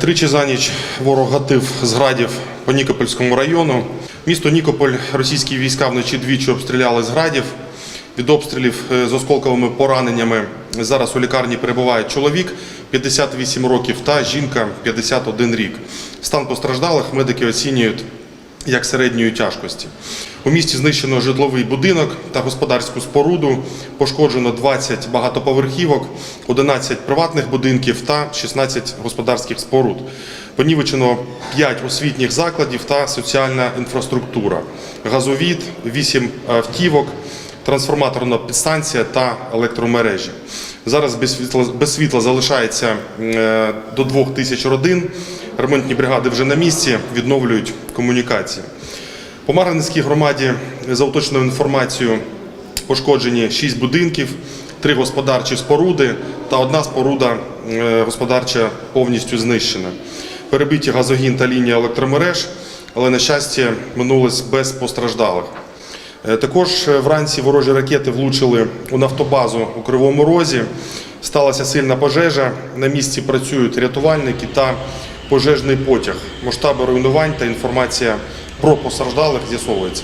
Тричі за ніч ворог гатив з градів по Нікопольському району. Місто Нікополь російські війська вночі двічі обстріляли з градів. Від обстрілів е, з осколковими пораненнями зараз у лікарні перебуває чоловік 58 років та жінка 51 рік. Стан постраждалих медики оцінюють як середньої тяжкості. У місті знищено житловий будинок та господарську споруду, пошкоджено 20 багатоповерхівок, 11 приватних будинків та 16 господарських споруд. Понівечено 5 освітніх закладів та соціальна інфраструктура, газовід, 8 автівок, трансформаторна підстанція та електромережі. Зараз без світла, без світла залишається е, до двох тисяч родин. Ремонтні бригади вже на місці відновлюють комунікації. По Марганецькій громаді за уточненою інформацією пошкоджені 6 будинків, 3 господарчі споруди та одна споруда е, господарча повністю знищена. Перебиті газогін та лінія електромереж, але на щастя минулось без постраждалих. Е, Також е, вранці ворожі ракети влучили у нафтобазу у Кривому Розі. Сталася сильна пожежа. На місці працюють рятувальники та пожежний потяг. Масштаби руйнувань та інформація про постраждалих з'ясовується.